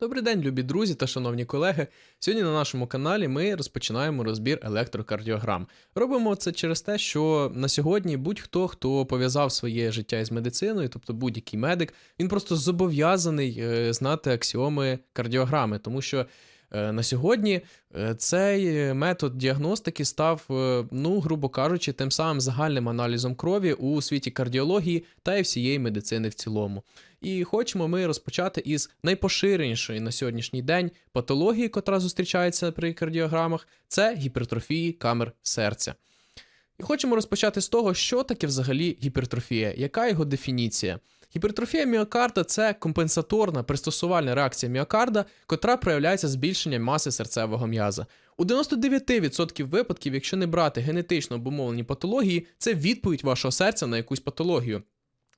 Добрий день, любі друзі та шановні колеги. Сьогодні на нашому каналі ми розпочинаємо розбір електрокардіограм. Робимо це через те, що на сьогодні будь-хто, хто пов'язав своє життя із медициною, тобто будь-який медик, він просто зобов'язаний е, знати аксіоми кардіограми, тому що на сьогодні е, цей метод діагностики став, е, ну, грубо кажучи, тим самим загальним аналізом крові у світі кардіології та й всієї медицини в цілому. І хочемо ми розпочати із найпоширенішої на сьогоднішній день патології, котра зустрічається при кардіограмах, це гіпертрофії камер серця. І хочемо розпочати з того, що таке взагалі гіпертрофія, яка його дефініція. Гіпертрофія міокарда це компенсаторна пристосувальна реакція міокарда, котра проявляється збільшенням маси серцевого м'яза. У 99% випадків, якщо не брати генетично обумовлені патології, це відповідь вашого серця на якусь патологію.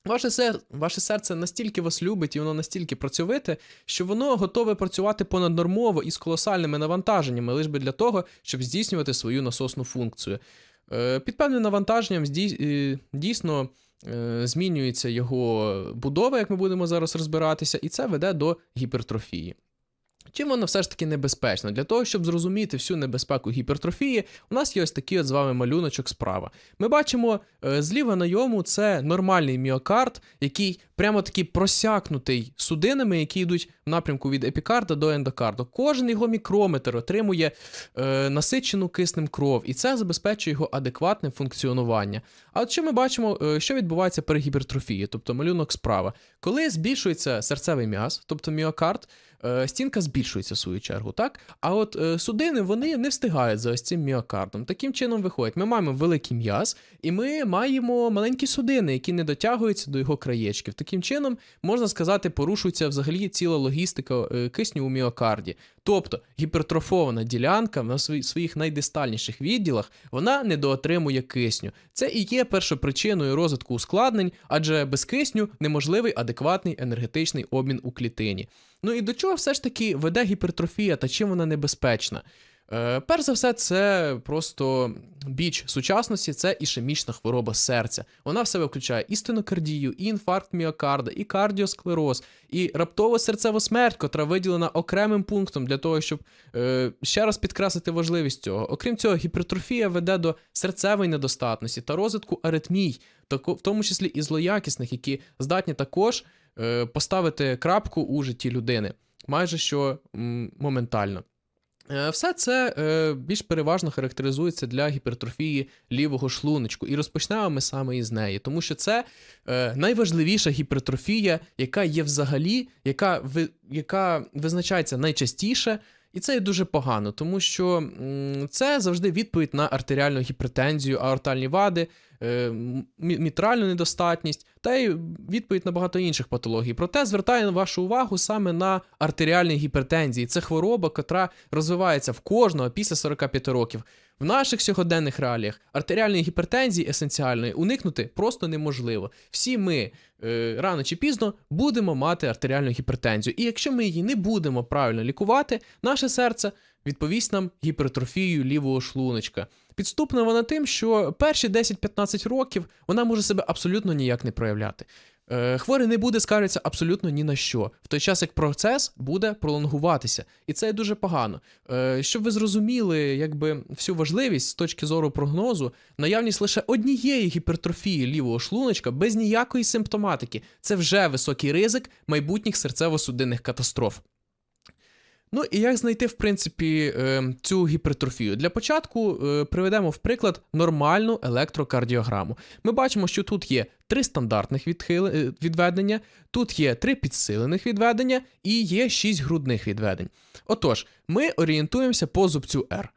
Ваше, сер... Ваше серце настільки вас любить і воно настільки працьовите, що воно готове працювати понаднормово і з колосальними навантаженнями, лише би для того, щоб здійснювати свою насосну функцію. Е, Під певним навантаженням е, дійсно е, змінюється його будова, як ми будемо зараз розбиратися, і це веде до гіпертрофії. Чим воно все ж таки небезпечно? Для того, щоб зрозуміти всю небезпеку гіпертрофії, у нас є ось такий от з вами малюночок справа. Ми бачимо е, зліва на йому це нормальний міокард, який прямо такий просякнутий судинами, які йдуть в напрямку від епікарда до ендокарду. Кожен його мікрометр отримує е, насичену киснем кров, і це забезпечує його адекватне функціонування. А от що ми бачимо, е, що відбувається при гіпертрофії, тобто малюнок справа. Коли збільшується серцевий м'яз, тобто міокард, стінка збільшується в свою чергу, так? А от е, судини вони не встигають за ось цим міокардом. Таким чином виходить, ми маємо великий м'яз, і ми маємо маленькі судини, які не дотягуються до його краєчків. Таким чином, можна сказати, порушується взагалі ціла логістика е, кисню у міокарді. Тобто гіпертрофована ділянка на свої- своїх найдистальніших відділах вона недоотримує кисню. Це і є першопричиною розвитку ускладнень, адже без кисню неможливий адекватний енергетичний обмін у клітині. Ну і до чого все ж таки веде гіпертрофія та чим вона небезпечна? Е, перш за все, це просто біч сучасності, це ішемічна хвороба серця. Вона в себе включає і стенокардію, і інфаркт міокарда, і кардіосклероз, і раптову серцеву смерть, котра виділена окремим пунктом для того, щоб е, ще раз підкреслити важливість цього. Окрім цього, гіпертрофія веде до серцевої недостатності та розвитку аритмій, в тому числі і злоякісних, які здатні також поставити крапку у житті людини, майже що моментально. Е, Все це е, більш переважно характеризується для гіпертрофії лівого шлуночку, і розпочнемо ми саме із неї, тому що це е, найважливіша гіпертрофія, яка є взагалі, яка, яка визначається найчастіше. І це є дуже погано, тому що це завжди відповідь на артеріальну гіпертензію, аортальні вади, е, мітральну недостатність та й відповідь на багато інших патологій. Проте звертаю вашу увагу саме на артеріальні гіпертензії. Це хвороба, котра розвивається в кожного після 45 років. В наших сьогоденних реаліях артеріальної гіпертензії есенціальної уникнути просто неможливо. Всі ми е, рано чи пізно будемо мати артеріальну гіпертензію. І якщо ми її не будемо правильно лікувати, наше серце відповість нам гіпертрофією лівого шлуночка. Підступна вона тим, що перші 10-15 років вона може себе абсолютно ніяк не проявляти. Е, Хворий не буде скаритися абсолютно ні на що, в той час як процес буде пролонгуватися, і це дуже погано. Е, Щоб ви зрозуміли, якби всю важливість з точки зору прогнозу, наявність лише однієї гіпертрофії лівого шлуночка без ніякої симптоматики це вже високий ризик майбутніх серцево-судинних катастроф. Ну і як знайти, в принципі, е, цю гіпертрофію? Для початку е, приведемо в приклад нормальну електрокардіограму. Ми бачимо, що тут є три стандартних е, відведення, тут є три підсилених відведення і є шість грудних відведень. Отож, ми орієнтуємося по зубцю R.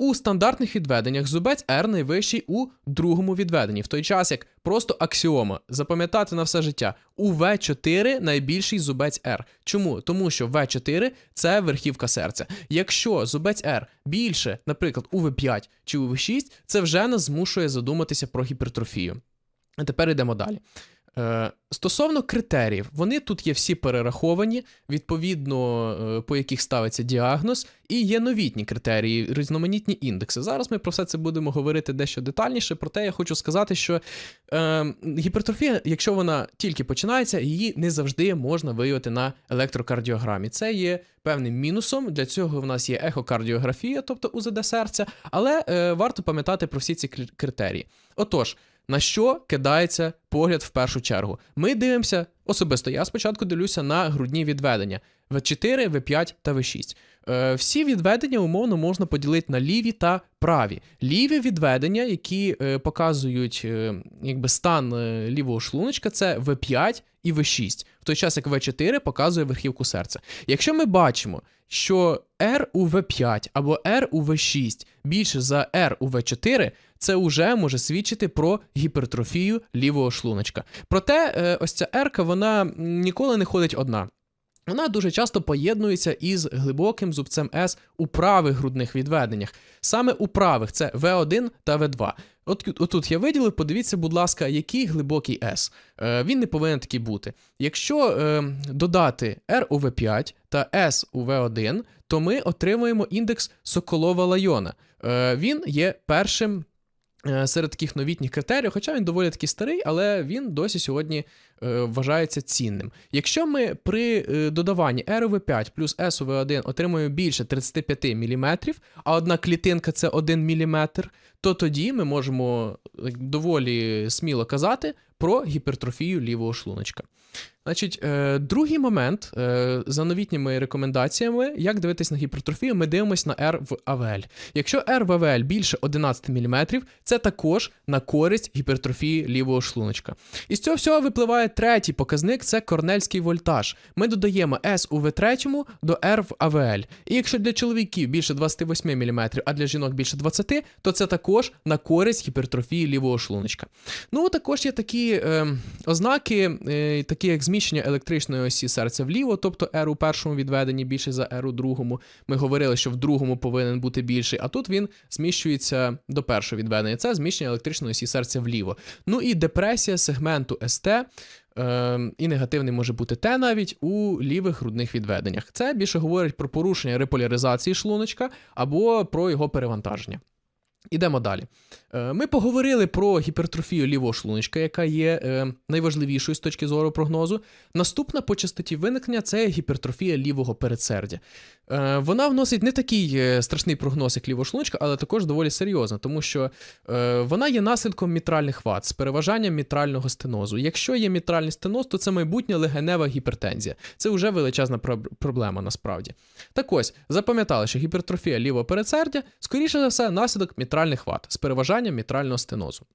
У стандартних відведеннях зубець R найвищий у другому відведенні, в той час як просто аксіома запам'ятати на все життя. У V4 найбільший зубець R. Чому? Тому що V4 це верхівка серця. Якщо зубець R більше, наприклад, у V5 чи у V6, це вже нас змушує задуматися про гіпертрофію. А тепер йдемо далі. Е, Стосовно критеріїв, вони тут є всі перераховані, відповідно, е, по яких ставиться діагноз, і є новітні критерії, різноманітні індекси. Зараз ми про все це будемо говорити дещо детальніше. Проте я хочу сказати, що е, гіпертрофія, якщо вона тільки починається, її не завжди можна виявити на електрокардіограмі. Це є певним мінусом. Для цього в нас є ехокардіографія, тобто УЗД серця, але е, варто пам'ятати про всі ці кр- критерії. Отож. На що кидається погляд в першу чергу? Ми дивимося особисто. Я спочатку дивлюся на грудні відведення В4, В5 та В6. Е, всі відведення умовно можна поділити на ліві та праві. Ліві відведення, які е, показують е, якби стан лівого шлуночка, це В5 і В6, в той час як В4 показує верхівку серця. Якщо ми бачимо, що R у В5 або R у В6 більше за R у В4, це вже може свідчити про гіпертрофію лівого шлуночка. Проте, е, ось ця ерка, вона ніколи не ходить одна. Вона дуже часто поєднується із глибоким зубцем С у правих грудних відведеннях. Саме у правих це В1 та В2. От отут я виділив, подивіться, будь ласка, який глибокий S. Е, він не повинен такий бути. Якщо е, додати R у V5 та S у V1, то ми отримуємо індекс Соколова Лайона. Е, він є першим серед таких новітніх критеріїв, хоча він доволі таки старий, але він досі сьогодні е, вважається цінним. Якщо ми при е, додаванні RV5 плюс SUV1 отримуємо більше 35 мм, а одна клітинка це 1 мм, то тоді ми можемо е, доволі сміло казати про гіпертрофію лівого шлуночка. Значить, е, другий момент е, за новітніми рекомендаціями, як дивитись на гіпертрофію, ми дивимося на R в АВЛ. Якщо R в АВЛ більше 11 мм, це також на користь гіпертрофії лівого шлуночка. Із цього всього випливає третій показник це корнельський вольтаж. Ми додаємо S у V3 до R в АВЛ. І якщо для чоловіків більше 28 мм, а для жінок більше 20, то це також на користь гіпертрофії лівого шлуночка. Ну, також є такі е, ознаки, е, такі як зміщення електричної осі серця вліво, тобто R у першому відведенні більше за R у другому. Ми говорили, що в другому повинен бути більший, а тут він зміщується до першого відведення. Це зміщення електричної осі серця вліво. Ну і депресія сегменту СТ. е, І негативний може бути Т навіть у лівих грудних відведеннях. Це більше говорить про порушення реполяризації шлуночка або про його перевантаження. Ідемо далі. Е, Ми поговорили про гіпертрофію лівого шлуночка, яка є е, найважливішою з точки зору прогнозу. Наступна по частоті виникнення це гіпертрофія лівого передсердя. Е, Вона вносить не такий страшний прогноз, як лівого шлуночка, але також доволі серйозна, тому що вона є наслідком мітральних вад з переважанням мітрального стенозу. Якщо є мітральний стеноз, то це майбутня легенева гіпертензія. Це вже величезна проблема насправді. Так ось, запам'ятали, що гіпертрофія лівого передсердя, скоріше за все, наслідок мітральних вад з переважанням мітрального стенозу.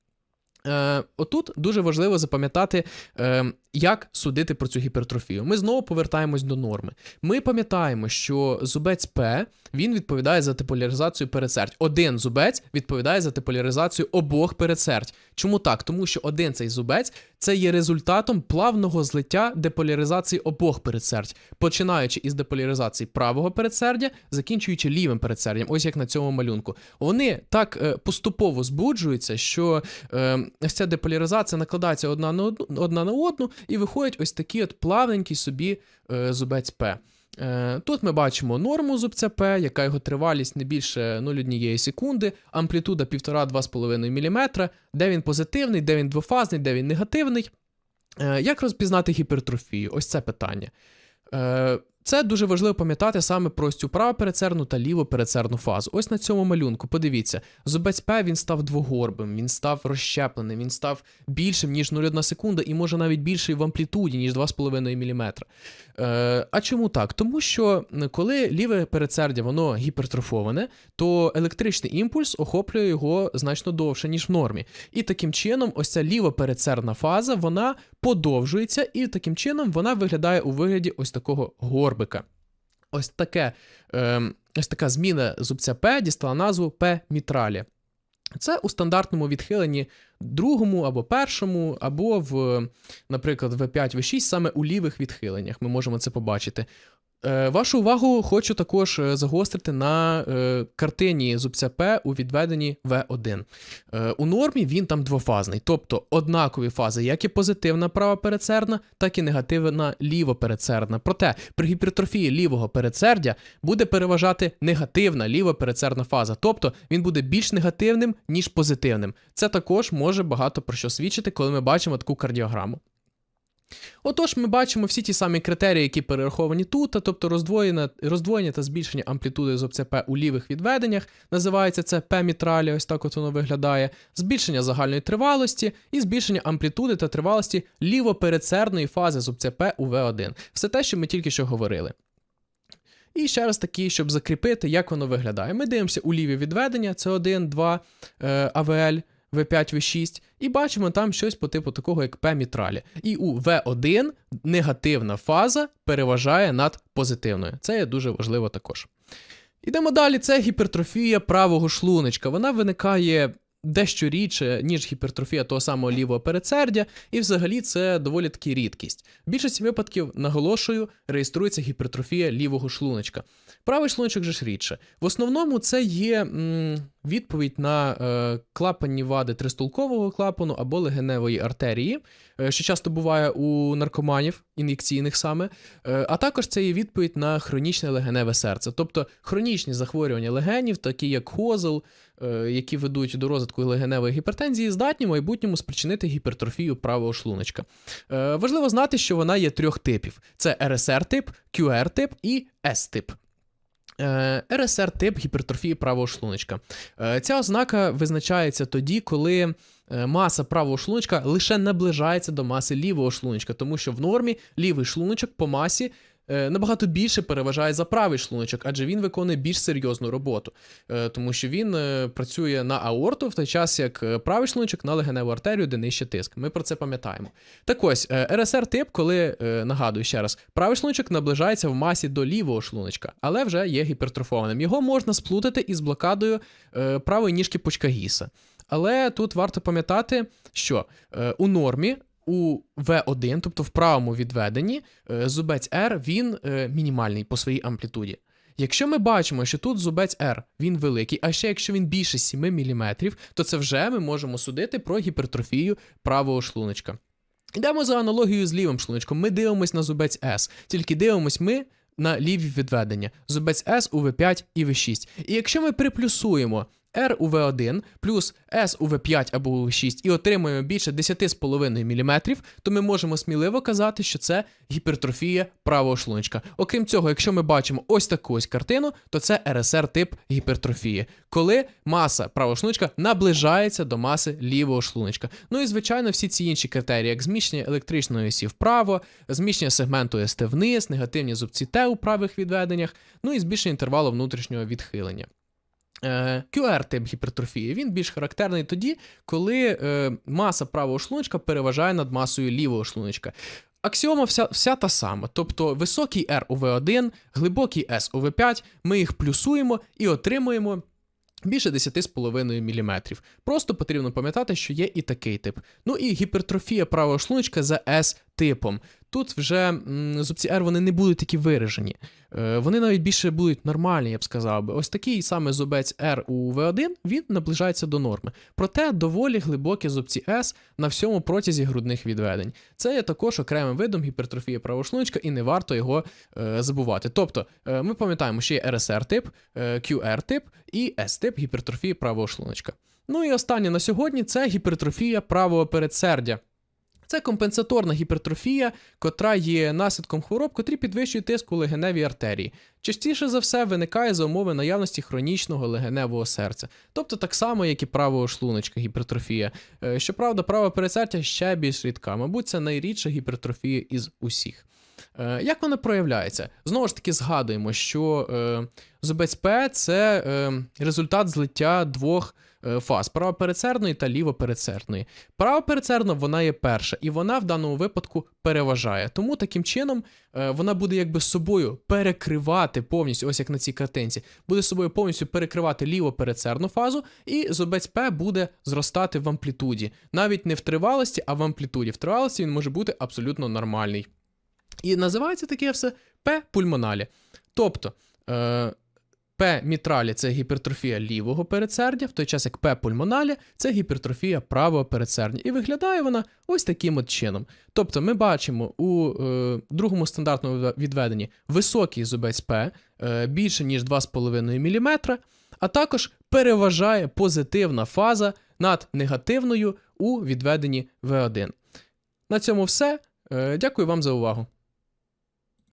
Е, отут дуже важливо запам'ятати, е, як судити про цю гіпертрофію. Ми знову повертаємось до норми. Ми пам'ятаємо, що зубець П він відповідає за деполяризацію передсердь. Один зубець відповідає за деполяризацію обох передсердь. Чому так? Тому що один цей зубець це є результатом плавного злиття деполяризації обох передсердь, починаючи із деполяризації правого передсердя, закінчуючи лівим передсердям, ось як на цьому малюнку. Вони так е, поступово збуджуються, що е, ось ця деполяризація накладається одна на одну, одна на одну, і виходить ось такі от плавненький собі е, зубець П. Е, Тут ми бачимо норму зубця П, яка його тривалість не більше 0,1 секунди, амплітуда 1,5-2,5 мм, де він позитивний, де він двофазний, де він негативний. Е, Як розпізнати гіпертрофію? Ось це питання. Це дуже важливо пам'ятати саме про цю правопередсердну та лівопередсердну фазу. Ось на цьому малюнку, подивіться, зубець П він став двогорбим, він став розщепленим, він став більшим, ніж 0,1 секунда, і може навіть більший в амплітуді, ніж 2,5 мм. Е, а чому так? Тому що коли ліве передсердя воно гіпертрофоване, то електричний імпульс охоплює його значно довше, ніж в нормі. І таким чином, ось ця лівопередсердна фаза вона подовжується, і таким чином вона виглядає у вигляді ось такого горбика. Ось таке, е, ось така зміна зубця П дістала назву П мітралі. Це у стандартному відхиленні другому або першому, або в, наприклад, В5, В6, саме у лівих відхиленнях. Ми можемо це побачити. Е, Вашу увагу хочу також е, загострити на е, картині зубця П у відведенні В1. Е, у нормі він там двофазний, тобто однакові фази, як і позитивна права передсердна, так і негативна лівопередсердна. Проте при гіпертрофії лівого передсердя буде переважати негативна лівопередсердна фаза, тобто він буде більш негативним, ніж позитивним. Це також може багато про що свідчити, коли ми бачимо таку кардіограму. Отож, ми бачимо всі ті самі критерії, які перераховані тут, тобто роздвоєння, роздвоєння та збільшення амплітуди зубця П у лівих відведеннях, називається це П-мітралі, ось так от воно виглядає, збільшення загальної тривалості і збільшення амплітуди та тривалості лівопередсердної фази зубця П у В1. Все те, що ми тільки що говорили. І ще раз таки, щоб закріпити, як воно виглядає. Ми дивимося у ліві відведення, це 1, 2 е, АВЛ, В5, В6, і бачимо там щось по типу такого, як P-мітралі. І у В1 негативна фаза переважає над позитивною. Це є дуже важливо також. Ідемо далі. Це гіпертрофія правого шлуночка. Вона виникає дещо рідше, ніж гіпертрофія того самого лівого передсердя, і взагалі це доволі таки рідкість. В більшості випадків, наголошую, реєструється гіпертрофія лівого шлуночка. Правий шлуночок же ж рідше. В основному це є м, відповідь на е, клапанні вади тристолкового клапану або легеневої артерії, е, що часто буває у наркоманів, ін'єкційних саме. Е, а також це є відповідь на хронічне легеневе серце, тобто хронічні захворювання легенів, такі як хозел, які ведуть до розвитку легеневої гіпертензії, здатні в майбутньому спричинити гіпертрофію правого шлуночка. Е, важливо знати, що вона є трьох типів: це РСР-тип, QR-тип і S-тип. Е, РСР-тип гіпертрофії правого шлуночка. Е, Ця ознака визначається тоді, коли е, маса правого шлуночка лише наближається до маси лівого шлуночка, тому що в нормі лівий шлуночок по масі е, набагато більше переважає за правий шлуночок, адже він виконує більш серйозну роботу, Е, тому що він е, працює на аорту, в той час як е, правий шлуночок на легеневу артерію, де нижче тиск. Ми про це пам'ятаємо. Так ось, е, РСР-тип, коли е, нагадую ще раз, правий шлуночок наближається в масі до лівого шлуночка, але вже є гіпертрофованим. Його можна сплутати із блокадою е, правої ніжки Почкагіса. Але тут варто пам'ятати, що е, у нормі. У В1, тобто в правому відведенні, е, зубець R він е, мінімальний по своїй амплітуді. Якщо ми бачимо, що тут зубець R він великий, а ще якщо він більше 7 мм, то це вже ми можемо судити про гіпертрофію правого шлуночка. Йдемо за аналогією з лівим шлуночком. Ми дивимось на зубець S, тільки дивимось ми на ліві відведення. Зубець S у V5 і V6. І якщо ми приплюсуємо R у V1 плюс S у V5 або у V6 і отримуємо більше 10,5 мм, то ми можемо сміливо казати, що це гіпертрофія правого шлуночка. Окрім цього, якщо ми бачимо ось таку ось картину, то це РСР тип гіпертрофії, коли маса правого шлуночка наближається до маси лівого шлуночка. Ну і звичайно, всі ці інші критерії, як зміщення електричної осі вправо, зміщення сегменту СТ вниз, негативні зубці Т у правих відведеннях, ну і збільшення інтервалу внутрішнього відхилення. Е, QR-тип гіпертрофії він більш характерний тоді, коли е, маса правого шлуночка переважає над масою лівого шлуночка. Аксіома вся, вся та сама, тобто високий R у V1, глибокий S у V5, ми їх плюсуємо і отримуємо більше 10,5 мм. Просто потрібно пам'ятати, що є і такий тип. Ну і гіпертрофія правого шлуночка за S-типом. Тут вже зубці R вони не будуть такі виражені. Е, вони навіть більше будуть нормальні, я б сказав би. Ось такий саме зубець R у V1 він наближається до норми. Проте доволі глибокі зубці S на всьому протязі грудних відведень. Це є також окремим видом гіпертрофії правого шлуночка, і не варто його е, забувати. Тобто, е, ми пам'ятаємо, що є RSR-тип, е, QR-тип і S-тип гіпертрофії правого шлуночка. Ну і останнє на сьогодні це гіпертрофія правого передсердя. Це компенсаторна гіпертрофія, котра є наслідком хвороб, котрі підвищують тиск у легеневій артерії. Частіше за все виникає за умови наявності хронічного легеневого серця, тобто так само, як і правого шлуночка гіпертрофія. Е, Щоправда, праве передсердя ще більш рідка, мабуть, це найрідша гіпертрофія із усіх. Е, Як вона проявляється? Знову ж таки, згадуємо, що е, зубець П це результат злиття двох фаз правопередсердної та лівопередсердної. Правопередсердна вона є перша, і вона в даному випадку переважає. Тому таким чином е, вона буде якби собою перекривати повністю, ось як на цій картинці, буде собою повністю перекривати лівопередсердну фазу, і зубець П буде зростати в амплітуді. Навіть не в тривалості, а в амплітуді. В тривалості він може бути абсолютно нормальний. І називається таке все П пульмоналі. Тобто е, П мітралі це гіпертрофія лівого передсердя, в той час як П пульмоналі це гіпертрофія правого передсердя. І виглядає вона ось таким от чином. Тобто ми бачимо у е, другому стандартному відведенні високий зубець П е, більше ніж 2,5 мм, а також переважає позитивна фаза над негативною у відведенні В1. На цьому все. Е, Дякую вам за увагу.